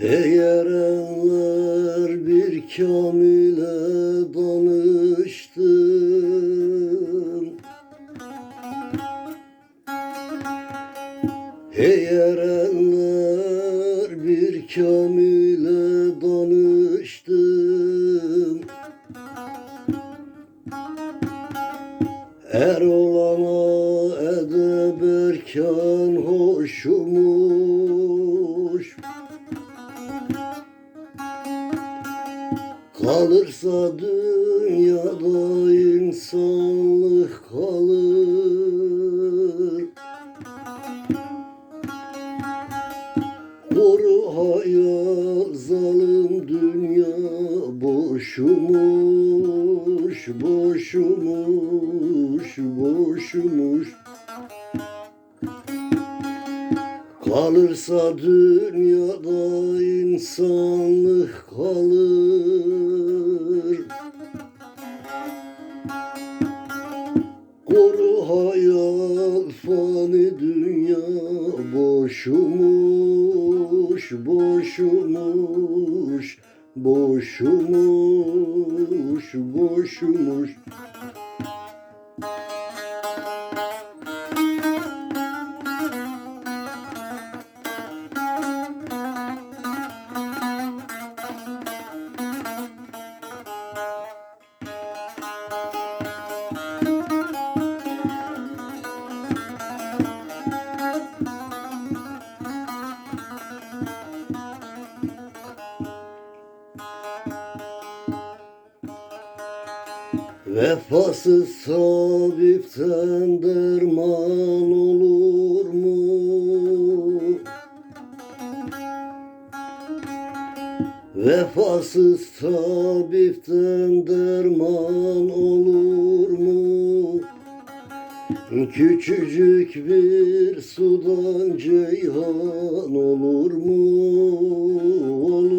Eğer eller bir kamile danıştım Eğer eller bir kamile danıştım Er olana edeb erken hoşumuş Kalırsa dünyada insanlık kalır. Koru hayal zalim dünya boşumuş Boşumuş, boşumuş. Kalırsa dünyada insanlık kalır boşumuş Boşumuş, boşumuş, boşumuş Vefasız tabipten derman olur mu? Vefasız tabipten derman olur mu? Küçücük bir sudan ceyhan olur mu? Olur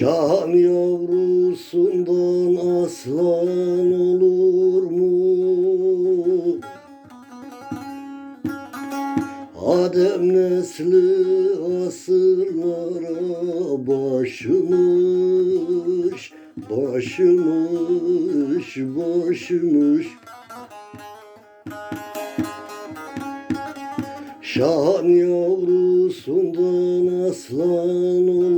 Şam yavrusundan aslan olur mu? Adem nesli asırlara başımış, başımış, başımış. Şahan yavrusundan aslan olur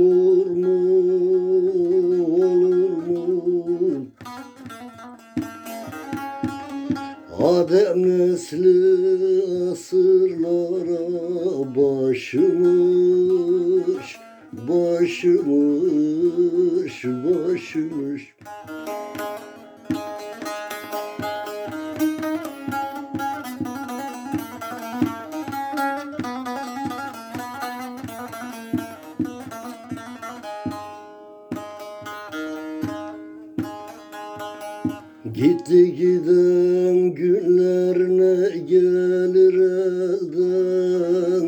Adem nesli asırlara başımış, başımış, başımış. Gitti giden günlerine gelir elden.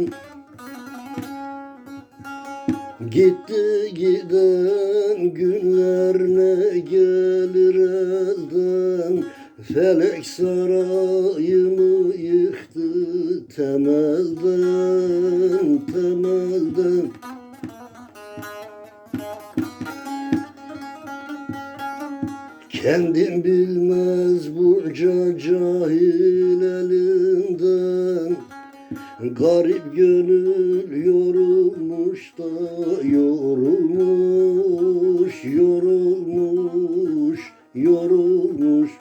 Gitti giden günlerine gelir elden. Felek sarayımı yıktı temelden, temelden Kendim bilmez bunca cahil elinden. Garip gönül yorulmuş da yorulmuş Yorulmuş, yorulmuş.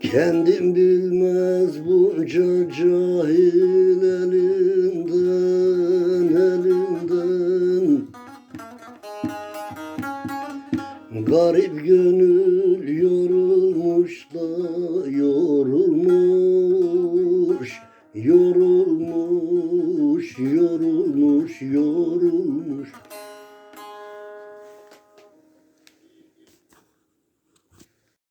Kendim bilmez bunca cahil elinden. Garip gönül yorulmuş da yorulmuş Yorulmuş, yorulmuş, yorulmuş.